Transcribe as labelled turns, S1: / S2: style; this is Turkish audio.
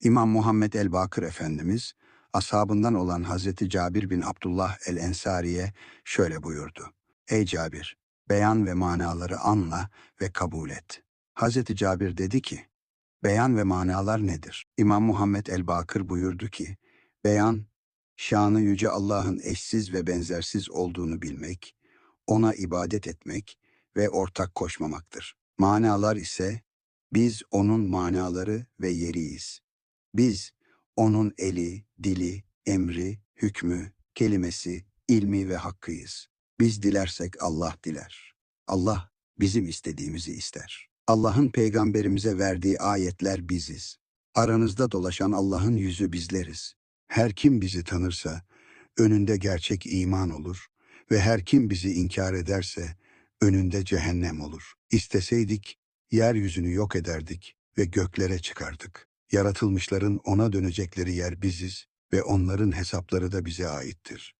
S1: İmam Muhammed el-Bakır Efendimiz, ashabından olan Hazreti Cabir bin Abdullah el-Ensari'ye şöyle buyurdu. Ey Cabir, beyan ve manaları anla ve kabul et. Hazreti Cabir dedi ki, beyan ve manalar nedir? İmam Muhammed el-Bakır buyurdu ki, beyan, şanı yüce Allah'ın eşsiz ve benzersiz olduğunu bilmek, ona ibadet etmek ve ortak koşmamaktır. Manalar ise, biz onun manaları ve yeriyiz. Biz onun eli, dili, emri, hükmü, kelimesi, ilmi ve hakkıyız. Biz dilersek Allah diler. Allah bizim istediğimizi ister. Allah'ın peygamberimize verdiği ayetler biziz. Aranızda dolaşan Allah'ın yüzü bizleriz. Her kim bizi tanırsa önünde gerçek iman olur ve her kim bizi inkar ederse önünde cehennem olur. İsteseydik yeryüzünü yok ederdik ve göklere çıkardık. Yaratılmışların ona dönecekleri yer biziz ve onların hesapları da bize aittir.